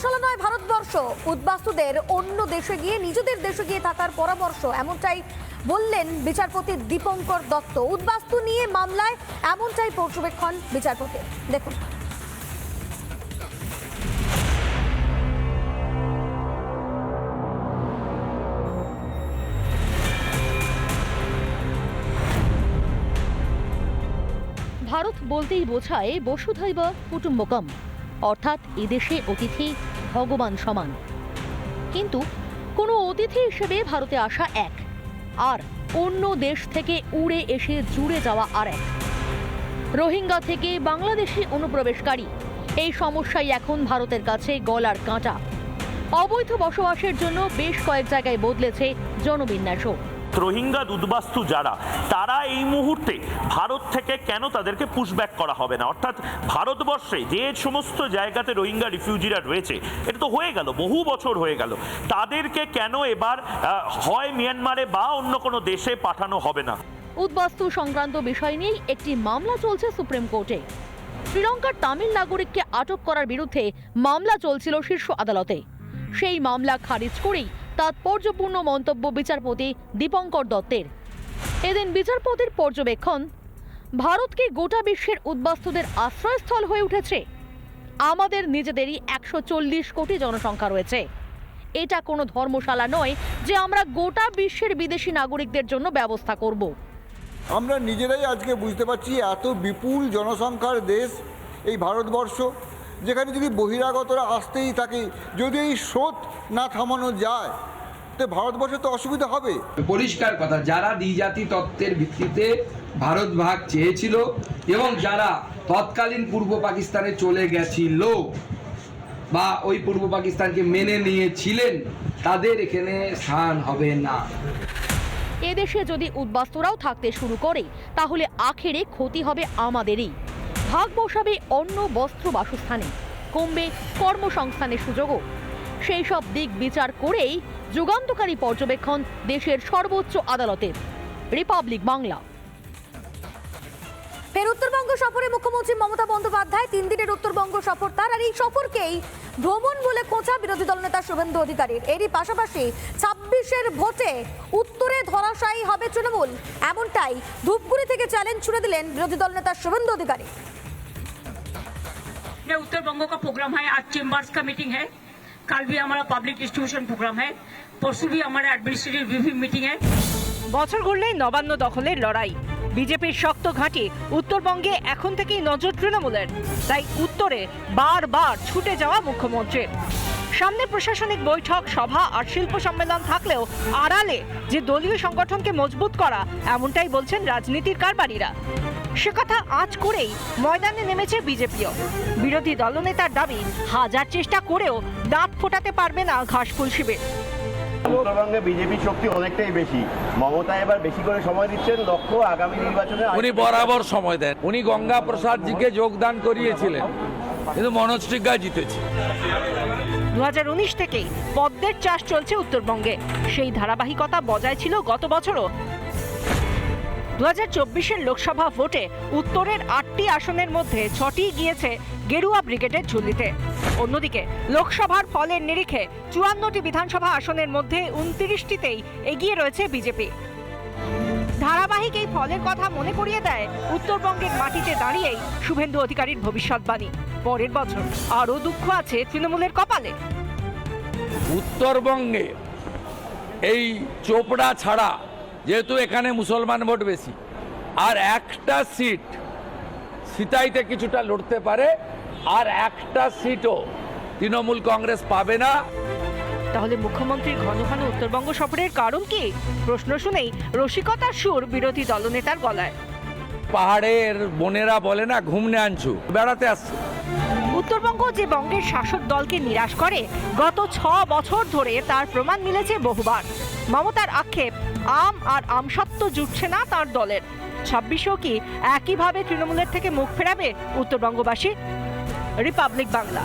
ধর্মশালা নয়, ভারতবর্ষ। উদ্বাস্তুদের অন্য দেশে গিয়ে, নিজেদের দেশে গিয়ে থাকার পরামর্শ, এমনটাই বললেন বিচারপতি দীপঙ্কর দত্ত। উদ্বাস্তু নিয়ে মামলায় এমনটাই পর্যবেক্ষণ বিচারপতি দেখুন। ভারত বলতেই বোঝায় বসুধৈব কুটুম্বকম। অর্থাৎ এদেশে অতিথি ভগবান সমান। কিন্তু কোনো অতিথি হিসেবে ভারতে আসা এক, আর অন্য দেশ থেকে উড়ে এসে জুড়ে যাওয়া আর এক। রোহিঙ্গা থেকে বাংলাদেশি অনুপ্রবেশকারী, এই সমস্যাই এখন ভারতের কাছে গলার কাঁটা। অবৈধ বসবাসের জন্য বেশ কয়েক জায়গায় বদলেছে জনবিন্যাসও। রোহিঙ্গা উদ্বাস্তু যারা, তারা এই মুহূর্তে ভারত থেকে কেন তাদেরকে পুশব্যাক করা হবে না? অর্থাৎ ভারতবর্ষে যে সমস্ত জায়গাতে রোহিঙ্গা রিফিউজিরা রয়েছে, এটা তো হয়ে গেল, বহু বছর হয়ে গেল। তাদেরকে কেন এবার হয় মিয়ানমারে বা অন্য কোনো দেশে পাঠানো হবে না? উদ্বাস্তু সংক্রান্ত বিষয় নিয়েই একটি মামলা চলছে সুপ্রিম কোর্টে। শ্রীলঙ্কার তামিল নাগরিককে আটক করার বিরুদ্ধে মামলা চলছিল শীর্ষ আদালতে। সেই মামলা খারিজ করেই তাৎপর্যপূর্ণ মন্তব্য বিচারপতি দীপঙ্কর দত্তের। এদিন বিচারপতির পর্যবেক্ষণ, ভারতকে গোটা বিশ্বের উদ্বাস্তুদের আশ্রয়স্থল হয়ে উঠেছে। আমাদের নিজেদেরই একশো চল্লিশ কোটি জনসংখ্যা রয়েছে। এটা কোনো ধর্মশালা নয় যে আমরা গোটা বিশ্বের বিদেশি নাগরিকদের জন্য ব্যবস্থা করব। আমরা নিজেরাই আজকে বুঝতে পারছি এত বিপুল জনসংখ্যার দেশ এই ভারতবর্ষ, যেখানে যদি বহিরাগতরা আসতেই থাকে, যদি এই স্রোত না থামানো যায় তো ভারতবর্ষে তো অসুবিধা হবে। পরিষ্কার কথা যারা দ্বিজাতি তত্ত্বের ভিত্তিতে ভারত ভাগ চেয়েছিল এবং যারা তৎকালীন পূর্ব পাকিস্তানে চলে গেছিল বা ওই পূর্ব পাকিস্তানকে মেনে নিয়েছিলেন তাদের এখানে স্থান হবে না। এদেশে যদি উদ্বাস্তুরাও থাকতে শুরু করে তাহলে আখেরে ক্ষতি হবে আমাদেরই। ভাগ বসাবে অন্য বস্ত্র বাসস্থানে। কমবে কর্মসংস্থানের সুযোগও। সেই সব দিক বিচার করেই যুগান্তকারী পর্যবেক্ষণ দেশের সর্বোচ্চ আদালতের রিপাবলিক বাংলা ফের উত্তরবঙ্গ সফরে মুখ্যমন্ত্রী মমতা বন্দ্যোপাধ্যায় তিন দিনের উত্তরবঙ্গ সফর তার আর এই সফরকেই ভ্রমণ বলে কোচা বিরোধী দলনেতা শুভেন্দু অধিকারীর এরই পাশাপাশি ছাব্বিশের ভোটে উত্তরে ধরাশায়ী হবে তৃণমূল এমনটাই ধূপগুড়ি থেকে চ্যালেঞ্জ ছুড়ে দিলেন বিরোধী দলনেতা শুভেন্দু অধিকারী ये उत्तर बंगो का प्रोग्राम है आज चेम्बर्स का मीटिंग है कल भी हमारा पब्लिक डिस्ट्रीब्यूशन प्रोग्राम है परसों भी हमारा एडमिनिस्ट्रेटिव रिव्यू मीटिंग है বছর ঘুরলেই নবান্ন দখলের লড়াই বিজেপির শক্ত ঘাঁটি উত্তরবঙ্গে এখন থেকেই নজর তৃণমূলের তাই উত্তরে বারবার ছুটে যাওয়া মুখ্যমন্ত্রীর সামনে প্রশাসনিক বৈঠক সভা আর শিল্প সম্মেলন থাকলেও আড়ালে যে দলীয় সংগঠনকে মজবুত করা এমনটাই বলছেন রাজনীতির কারবারিরা। সে কথা আজ করেই ময়দানে নেমেছে বিজেপিও। বিরোধী দলনেতার দাবি হাজার চেষ্টা করেও দাঁত ফোটাতে পারবে না ঘাসফুল শিবির। উত্তরবঙ্গে বিজেপি শক্তি অনেকটাই বেশি। মমতা এবার বেশি করে সময় দিচ্ছেন লক্ষ্য আগামী নির্বাচনে উনি বরাবর সময় দেন। উনি গঙ্গা প্রসাদ জিকে যোগদান করিয়েছিলেন। কিন্তু মনোজ জিতেছে। দু থেকেই পদ্মের চাষ চলছে উত্তরবঙ্গে। সেই ধারাবাহিকতা বজায় ছিল গত বছরও। দু হাজার লোকসভা ভোটে উত্তরের আটটি আসনের মধ্যে ছটি গিয়েছে গেরুয়া ব্রিগেডের ঝুলিতে। অন্যদিকে লোকসভার ফলের নিরিখে চুয়ান্নটি বিধানসভা আসনের মধ্যে উনত্রিশটিতেই এগিয়ে রয়েছে বিজেপি। ধারাবাহিক এই ফলের কথা মনে করিয়ে দেয় উত্তরবঙ্গের মাটিতে দাঁড়িয়েই শুভেন্দু অধিকারীর ভবিষ্যৎবাণী। পরের বছর আরও দুঃখ আছে তৃণমূলের কপালে। উত্তরবঙ্গে এই চোপড়া ছাড়া যেহেতু এখানে মুসলমান ভোট বেশি, আর একটা সিট সিতাইতে কিছুটা লড়তে পারে, আর একটা সিটও তৃণমূল কংগ্রেস পাবে না। তাহলে মুখ্যমন্ত্রীর ঘন ঘন উত্তরবঙ্গ সফরের কারণ কি? প্রশ্ন শুনেই রসিকতার সুর বিরোধী দলনেতার গলায়। পাহাড়ের বোনেরা বলে না ঘুমনে আনছু বেড়াতে আসছে। উত্তরবঙ্গ যে বঙ্গের শাসক দলকে নিরাশ করে গত ছ বছর ধরে তার প্রমাণ মিলেছে বহুবার। মমতার আক্ষেপ আম আর আমসত্ব জুটছে না তার দলের। ছাব্বিশেও কি একইভাবে তৃণমূলের থেকে মুখ ফেরাবে উত্তরবঙ্গবাসী? রিপাবলিক বাংলা।